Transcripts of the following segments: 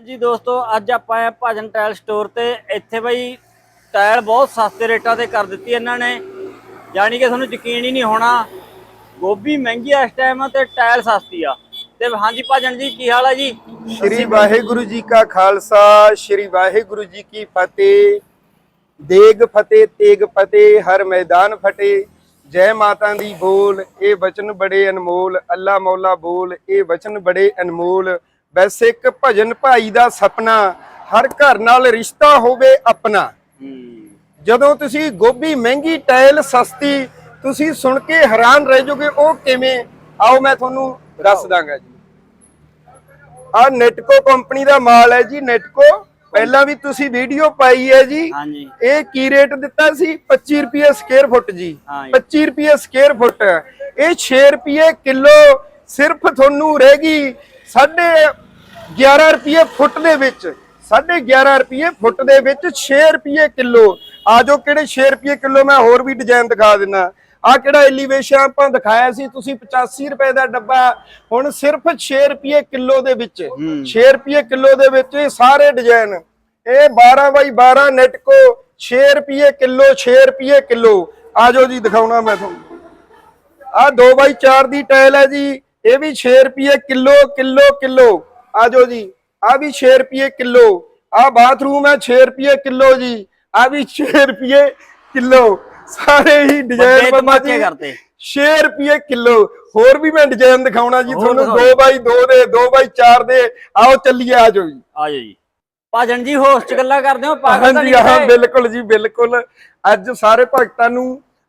ਜੀ ਦੋਸਤੋ, ਅੱਜ ਆਪਾਂ ਆਏ ਭਾਜਨ ਟਾਇਲ ਸਟੋਰ ਤੇ। ਇੱਥੇ ਬਈ ਟਾਇਲ ਬਹੁਤ ਸਸਤੇ ਰੇਟਾਂ ਤੇ ਕਰ ਦਿੱਤੀ ਇਹਨਾਂ ਨੇ। ਯਾਨੀ ਕਿ ਤੁਹਾਨੂੰ ਯਕੀਨ ਹੀ ਨਹੀਂ ਹੋਣਾ, ਗੋਭੀ ਮਹਿੰਗੀ ਆ ਇਸ ਟਾਈਮ ਤੇ ਟਾਇਲ ਸਸਤੀ ਆ। ਤੇ ਹਾਂਜੀ ਭਜਨ ਜੀ, ਕੀ ਹਾਲ ਆ ਜੀ? ਸ਼੍ਰੀ ਵਾਹਿਗੁਰੂ ਜੀ ਕਾ ਖਾਲਸਾ, ਸ਼੍ਰੀ ਵਾਹਿਗੁਰੂ ਜੀ ਕੀ ਫਤਿਹ। ਦੇਗ ਫਤਿਹ, ਤੇਗ ਫਤਿਹ, ਹਰ ਮੈਦਾਨ ਫਤਿਹ। ਜੈ ਮਾਤਾ ਦੀ ਬੋਲ, ਇਹ ਵਚਨ ਬੜੇ ਅਨਮੋਲ, ਅੱਲਾ ਮੌਲਾ ਬੋਲ, ਇਹ ਵਚਨ ਬੜੇ ਅਨਮੋਲ। ਵੈਸੇ ਇੱਕ ਭਜਨ ਭਾਈ ਦਾ ਸੁਪਨਾ ਹਰ ਘਰ ਨਾਲ ਰਿਸ਼ਤਾ ਹੋਵੇ ਆਪਣਾ। ਜਦੋਂ ਤੁਸੀਂ ਗੋਭੀ ਮਹਿੰਗੀ ਟਾਇਲ ਸਸਤੀ ਤੁਸੀਂ ਸੁਣ ਕੇ ਹੈਰਾਨ ਰਹਿ ਜਾਓਗੇ ਉਹ ਕਿਵੇਂ? ਆਓ ਮੈਂ ਤੁਹਾਨੂੰ ਦੱਸ ਦਾਂਗਾ ਜੀ। ਆ ਨੈਟਕੋ ਕੰਪਨੀ ਦਾ ਮਾਲ ਹੈ ਜੀ ਨੈਟਕੋ। ਪਹਿਲਾਂ ਵੀ ਤੁਸੀਂ ਵੀਡੀਓ ਪਾਈ ਹੈ ਜੀ। ਹਾਂਜੀ। ਇਹ ਕੀ ਰੇਟ ਦਿੱਤਾ ਸੀ? 25 ਰੁਪਏ ਸਕੁਅਰ ਫੁੱਟ ਜੀ। ਹਾਂ ਜੀ। 25 ਰੁਪਏ ਸਕੁਅਰ ਫੁੱਟ ਇਹ 6 ਰੁਪਏ ਕਿਲੋ ਸਿਰਫ ਤੁਹਾਨੂੰ ਰਹੇਗੀ ਸਾਢੇ 11 ਰੁਪਏ ਫੁੱਟ ਦੇ ਵਿੱਚ ਸਾਢੇ 11 ਰੁਪਏ ਫੁੱਟ ਦੇ ਵਿੱਚ 6 ਰੁਪਏ ਕਿਲੋ। ਆਜੋ ਕਿਹੜੇ 6 ਰੁਪਏ ਕਿਲੋ ਮੈਂ ਹੋਰ ਵੀ ਡਿਜ਼ਾਈਨ ਦਿਖਾ ਦਿੰਨਾ। ਆ ਕਿਹੜਾ ਐਲੀਵੇਸ਼ਨ ਆਪਾਂ ਦਿਖਾਇਆ ਸੀ ਤੁਸੀਂ 85 ਰੁਪਏ ਦਾ ਡੱਬਾ ਹੁਣ ਸਿਰਫ 6 ਰੁਪਏ ਕਿਲੋ ਦੇ ਵਿੱਚ। 6 ਰੁਪਏ ਕਿਲੋ ਦੇ ਵਿੱਚ ਇਹ ਸਾਰੇ ਡਿਜ਼ਾਈਨ ਇਹ 12 ਬਾਈ 12 ਨੈਟ ਕੋ 6 ਰੁਪਏ ਕਿਲੋ 6 ਰੁਪਏ ਕਿਲੋ। ਆਜੋ ਜੀ ਦਿਖਾਉਣਾ ਮੈਂ ਤੁਹਾਨੂੰ। ਆ 2 ਬਾਈ 4 ਦੀ ਟਾਇਲ ਹੈ ਜੀ। ਇਹ ਵੀ 6 ਰੁਪਏ ਕਿਲੋ ਕਿਲੋ ਕਿਲੋ। ਆਜੋ ਜੀ ਆ ਵੀ 6 ਰੁਪਏ ਕਿਲੋ। ਆ ਬਾਥਰੂਮ ਹੈ 6 ਰੁਪਏ ਕਿਲੋ ਜੀ ਆ ਵੀ 6 ਰੁਪਏ ਕਿਲੋ। ਸਾਰੇ ਹੀ ਡਿਜ਼ਾਈਨ ਬੰਮਾ ਜੀ। ਕਰਤੇ 6 ਰੁਪਏ ਕਿਲੋ। ਹੋਰ ਵੀ ਮੈਂ ਡਿਜ਼ਾਈਨ ਦਿਖਾਉਣਾ ਜੀ ਤੁਹਾਨੂੰ ਦਿਖਾਓ। 2 ਬਾਈ 2 ਦੇ 2 ਬਾਈ 4 ਦੇ। ਆਓ ਚੱਲੀਏ ਆਜੋ ਜੀ। ਆਜੋ ਜੀ। ਭਾਜਨ ਜੀ ਹੋਸਟ ਗੱਲਾਂ ਕਰਦੇ ਹੋ ਹਾਂ ਹੈ? ਬਿਲਕੁਲ ਜੀ ਬਿਲਕੁਲ। ਅੱਜ ਸਾਰੇ ਭਗਤਾਂ ਨੂੰ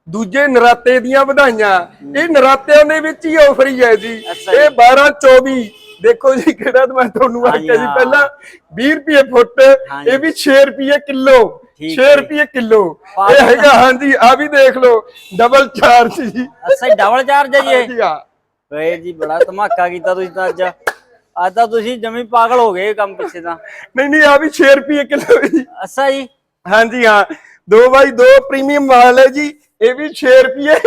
ਦੂਜੇ ਨਰਾਤੇ ਦੀਆਂ ਵਧਾਈਆਂ। ਇਹ ਨਰਾਤਿਆਂ ਦੇ ਵਿੱਚ ਹੀ ਆਫਰ ਹੀ ਹੈ ਜੀ। ਇਹ 12 24 ਦੇਖੋ ਜੀ ਕਿਹੜਾ ਮੈਂ ਤੁਹਾਨੂੰ ਆਖਿਆ ਜੀ। ਪਹਿਲਾਂ 20 ਰੁਪਏ ਫੁੱਟ। ਇਹ ਵੀ 6 ਰੁਪਏ ਕਿਲੋ ਠੀਕ 6 ਹੈ। ਰੁਪਏ ਕਿਲੋ। ਇਹ ਹੈਗਾ ਹਾਂਜੀ ਆ ਵੀ ਦੇਖ ਲਓ ਡਬਲ ਚਾਰਜ ਜੀ। ਅੱਛਾ ਡਬਲ ਚਾਰਜ ਹੈ ਜੀ ਇਹ? ਵੇ ਜੀ ਬੜਾ ਧਮਾਕਾ ਕੀਤਾ ਤੁਸੀਂ ਤਾਂ ਅੱਜ। ਅੱਜ ਤਾਂ ਤੁਸੀਂ ਜਮੀ ਪਾਗਲ ਹੋ ਗਏ ਕੰਮ ਪਿੱਛੇ ਤਾਂ। ਨਹੀਂ ਨਹੀਂ ਆ ਵੀ 6 ਰੁਪਏ ਕਿਲੋ ਜੀ। ਅੱਛਾ ਜੀ। ਹਾਂਜੀ ਹਾਂ। 2 ਬਾਈ 2 ਪ੍ਰੀਮੀਅਮ ਮਾਲ ਹੈ ਜੀ। ਇਹ ਵੀ 6 ਰੁਪਏ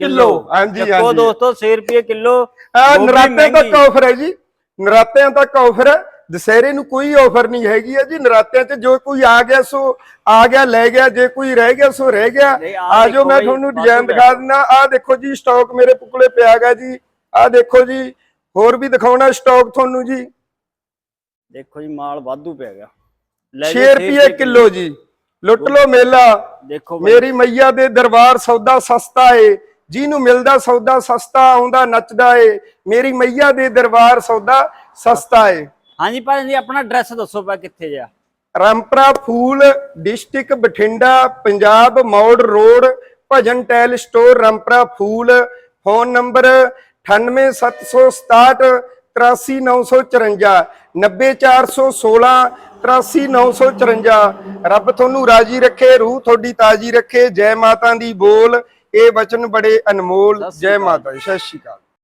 ਕਿਲੋ। ਹਾਂਜੀ ਹਾਂਜੀ। ਦੋਸਤੋ 6 ਰੁਪਏ ਕਿਲੋ। ਆ ਨਰਾਤੇ ਤੱਕ। ਆਫਰ ਹੈ ਜੀ। ਨਰਾਤਿਆਂ ਤੱਕ ਆਫਰ ਹੈ। ਦਸਹਿਰੇ ਨੂੰ ਕੋਈ ਆਫਰ ਨਹੀਂ ਹੈਗੀ ਹੈ ਜੀ। ਨਰਾਤਿਆਂ 'ਚ ਜੋ ਕੋਈ ਆ ਗਿਆ ਸੋ ਆ ਗਿਆ ਲੈ ਗਿਆ ਜੇ ਕੋਈ ਰਹਿ ਗਿਆ ਸੋ ਰਹਿ ਗਿਆ। ਆ ਦੇਖੋ ਮੈਂ ਤੁਹਾਨੂੰ ਡਿਜ਼ਾਈਨ ਦਿਖਾ ਦਿੰਦਾ। ਆ ਦੇਖੋ ਜੀ ਸਟਾਕ ਮੇਰੇ ਪੁਕਲੇ ਪਿਆ ਗਾ ਜੀ। ਆ ਦੇਖੋ ਜੀ ਹੋਰ ਵੀ ਦਿਖਾਉਣਾ ਸਟਾਕ ਤੁਹਾਨੂੰ ਜੀ। ਦੇਖੋ ਜੀ ਮਾਲ ਵਾਧੂ ਪਿਆ ਗਿਆ। ਲੈ 6 ਰੁਪਏ ਕਿਲੋ ਜੀ। ਲੁੱਟ ਲੋ ਮੇਲਾ। ਦੇਖੋ ਮੇਰੀ ਮਈਆ ਦੇ ਦਰਬਾਰ ਸੌਦਾ ਸਸਤਾ ਏ ਜਿਹਨੂੰ ਮਿਲਦਾ ਸੌਦਾ ਸਸਤਾ ਆਉਂਦਾ ਨੱਚਦਾ ਏ ਮੇਰੀ ਮਈਆ ਦੇ ਦਰਬਾਰ ਸੌਦਾ ਸਸਤਾ ਏ। ਹਾਂਜੀ ਭਾਜੀ ਜੀ ਆਪਣਾ ਐਡਰੈਸ ਦੱਸੋ ਪਾ ਕਿੱਥੇ ਜਾ ਰਾਮਪਰਾ ਫੂਲ ਡਿਸਟ੍ਰਿਕਟ ਬਠਿੰਡਾ ਪੰਜਾਬ ਮੌੜ ਰੋਡ ਭਜਨ ਟੈਲ store Rampura Phul phone number 98767 83954 90416 83954 ਰੱਬ ਤੁਹਾਨੂੰ ਰਾਜੀ ਰੱਖੇ ਰੂਹ ਤੁਹਾਡੀ ਤਾਜੀ ਰੱਖੇ। ਜੈ ਮਾਤਾ ਦੀ ਬੋਲ ਇਹ ਵਚਨ ਬੜੇ ਅਨਮੋਲ। ਜੈ। ਮਾਤਾ ਸਤਿ ਸ਼੍ਰੀ ਅਕਾਲ।